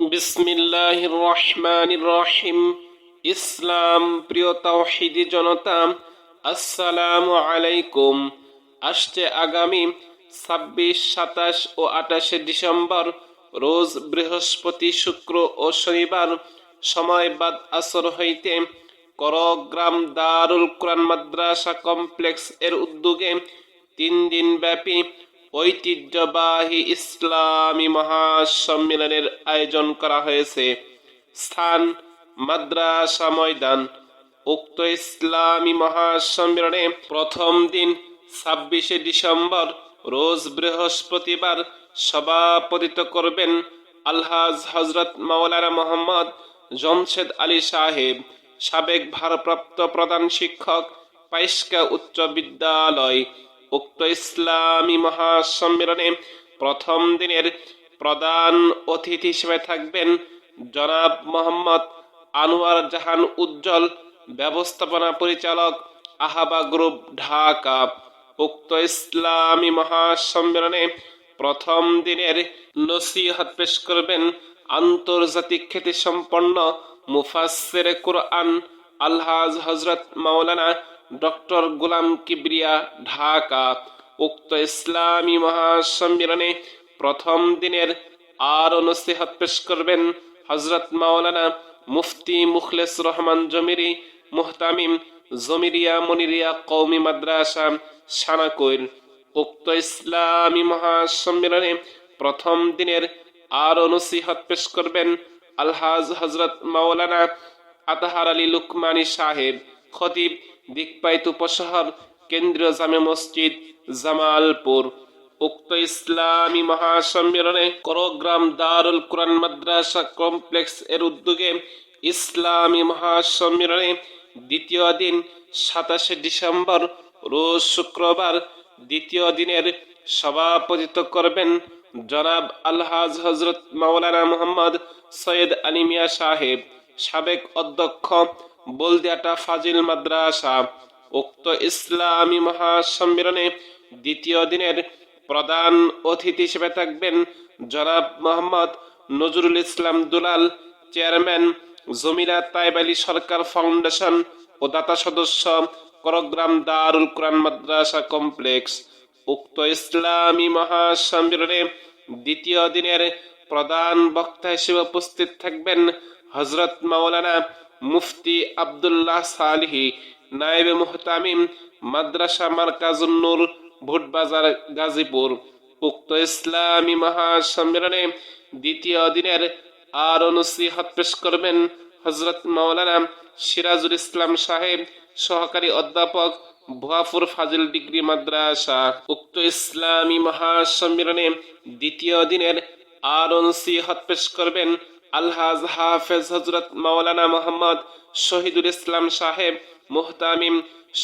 বিসমিল্লাহির রহমানির রহিম। ইসলাম, প্রিয় তাওহিদি জনতা, আসসালামু আলাইকুম। আসছে আগামী ছাব্বিশ, সাতাশ ও আঠাশে ডিসেম্বর, রোজ বৃহস্পতি, শুক্র ও শনিবার। সময় বাদ আসর হইতে করগ্রাম দারুল কোরআন মাদ্রাসা কমপ্লেক্স এর উদ্যোগে তিন দিন ব্যাপী ঐতিহ্যবাহী ইসলামী মহাসম্মেলনের আয়োজন করা হয়েছে। স্থান মাদ্রাসা ময়দান। উক্ত ইসলামী মহাসম্মেলনে প্রথম দিন ছাব্বিশে ডিসেম্বর রোজ বৃহস্পতিবার সভাপতিত্ব করবেন আলহাজ হজরত মাওলানা মোহাম্মদ জমশেদ আলী সাহেব, সাবেক ভারপ্রাপ্ত প্রধান শিক্ষক পাইস্কা উচ্চ বিদ্যালয় উক্ত ইসলামী মহাসম্মেলনে প্রথম দিনের প্রধান অতিথি হিসেবে থাকবেন জনাব মোহাম্মদ আনোয়ার জাহান উজ্জ্বল ব্যবস্থাপনা পরিচালক আহাবা গ্রুপ ঢাকা। উক্ত ইসলামী মহাসম্মেলনে প্রথম দিনের নসিহত পেশ করবেন আন্তর্জাতিক খ্যাতি সম্পন্ন মুফাসসিরে কুরআন আলহাজ হজরত মাওলানা ডক্টর গোলাম কিবরিয়া, ঢাকা, উক্ত ইসলামী মহাসম্মেলনে প্রথম দিনের আর নসিহত পেশ করবেন হজরত মাওলানা মুফতি মুখলেস রহমান জমিরি, মুহতামিম জমিরিয়া মনিরিয়া কৌমি মাদ্রাসা সানাকৈর উক্ত ইসলামী মহাসম্মেলনে প্রথম দিনের আর নসিহত পেশ করবেন আলহাজ হজরত মাওলানা আতাহার আলী লুকমানি সাহেব, খতিব দিকপাইত উপশহর কেন্দ্রীয় জামে মসজিদ জামালপুর। উক্ত ইসলামী মহাসম্মেলনে করগ্রাম দারুল কোরআন মাদ্রাসা কমপ্লেক্স এর উদ্যোগে ইসলামী মহাসম্মেলনে দ্বিতীয় দিন সাতাশে ডিসেম্বর রোজ শুক্রবার দ্বিতীয় দিনের সভাপতিত্ব করবেন জনাব আলহাজ হজরত মাওলানা মোহাম্মদ সৈয়দ আলী মিয়া সাহেব, সাবেক অধ্যক্ষ বলদিয়াটা ফাজিল মাদ্রাসা। উক্ত ইসলামী মহাসম্মেলনে দ্বিতীয় দিনের প্রধান অতিথি হিসেবে থাকবেন জনাব মোহাম্মদ নজরুল ইসলাম দুলাল, চেয়ারম্যান জমিরা তাইব আলী সরকার ফাউন্ডেশন ও দাতা সদস্য করগ্রাম দারুল কোরআন মাদ্রাসা কমপ্লেক্স। উক্ত ইসলামী মহাসম্মেলনে দ্বিতীয় দিনের প্রধান বক্তা হিসেবে উপস্থিত থাকবেন হজরত মাওলানা মুফতি আবদুল্লাহ সালিহি, নায়েবে মুহতামিম, মাদ্রাসা মার্কাজুন্নুর, ভুটবাজার গাজীপুর। উক্ত ইসলামী মহাসম্মেলনে দ্বিতীয় দিনের আর নসিহত পেশ করবেন হজরত মাওলানা সিরাজুল ইসলাম সাহেব, সহকারী অধ্যাপক ভুয়াপুর ফাজিল ডিগ্রি মাদ্রাসা। উক্ত ইসলামী মহাসম্মেলনে দ্বিতীয় দিনের আর নসিহত পেশ করবেন আলহাজ হাফেজ হজরত মাওলানা মোহাম্মদ শহীদুল ইসলাম সাহেব মোহতামিম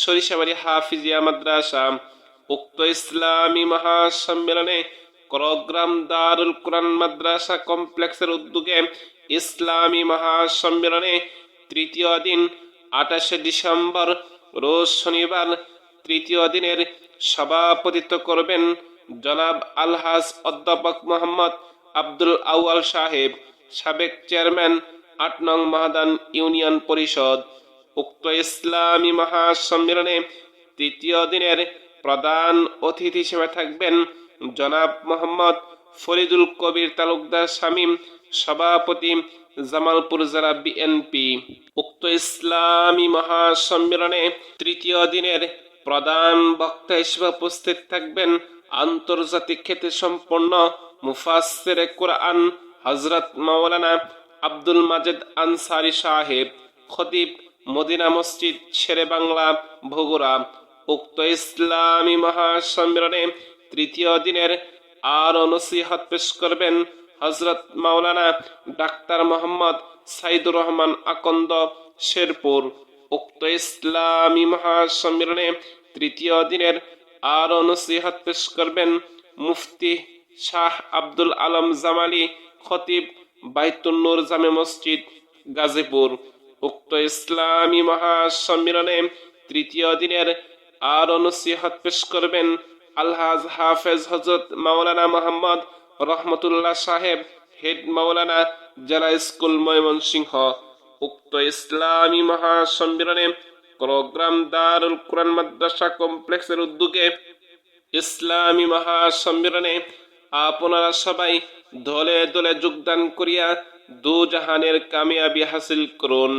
সরিষাবাড়ি হাফিজিয়া মাদ্রাসা। উক্ত ইসলামী মহাসম্মেলনে করগ্রাম দারুল কোরআন মাদ্রাসা কমপ্লেক্সের উদ্যোগে ইসলামী মহাসম্মেলনে তৃতীয় দিন, আঠাশে ডিসেম্বর রোজ শনিবার তৃতীয় দিনের সভাপতিত্ব করবেন জনাব আলহাজ অধ্যাপক মোহাম্মদ আব্দুল আউয়াল সাহেব। সাবেক চেয়ারম্যান আট নং মাহাদান ইউনিয়ন পরিষদ। উক্ত ইসলামী মহাসম্মেলনে তৃতীয় দিনের প্রধান অতিথি হিসেবে থাকবেন জনাব মোহাম্মদ ফরিদুল কবির তালুকদার শামীম, সভাপতি জামালপুর জেলা বিএনপি উক্ত ইসলামী মহাসম্মেলনে তৃতীয় দিনের প্রধান বক্তা হিসেবে উপস্থিত থাকবেন আন্তর্জাতিক খ্যাতি সম্পন্ন মুফাসসির কোরআন হজরত মাওলানা আব্দুল মাজেদ আনসারি সাহেব, খতিব মদিনা মসজিদ, শেরে বাংলা ভগুরা উক্ত ইসলামী মহাসম্মেলনে তৃতীয় দিনের আর নসিহত পেশ করবেন হজরত মাওলানা ডাক্তার মোহাম্মদ সাইদুর রহমান আকন্দ, শেরপুর। উক্ত ইসলামী মহাসম্মেলনে তৃতীয় দিনের আর নসিহত পেশ করবেন মুফতি শাহ আব্দুল আলম জামালি খতিব বাইতুন্নুর জামে মসজিদ গাজীপুর। উক্ত ইসলামী মহাসম্মেলনে তৃতীয় দিনের আর নসিহত পেশ করবেন আলহাজ হাফেজ হজরত মাওলানা মোহাম্মদ রহমতুল্লাহ সাহেব, হেড মাওলানা জেলা স্কুল ময়মনসিংহ। উক্ত ইসলামী মহাসম্মেলনে প্রোগ্রাম দারুল কোরআন মাদ্রাসা কমপ্লেক্সের উদ্যোগে ইসলামী মহাসম্মেলনে আপনারা সবাই দলে দলে যোগদান করিয়া দু জাহানের কামিয়াবি হাসিল করুন।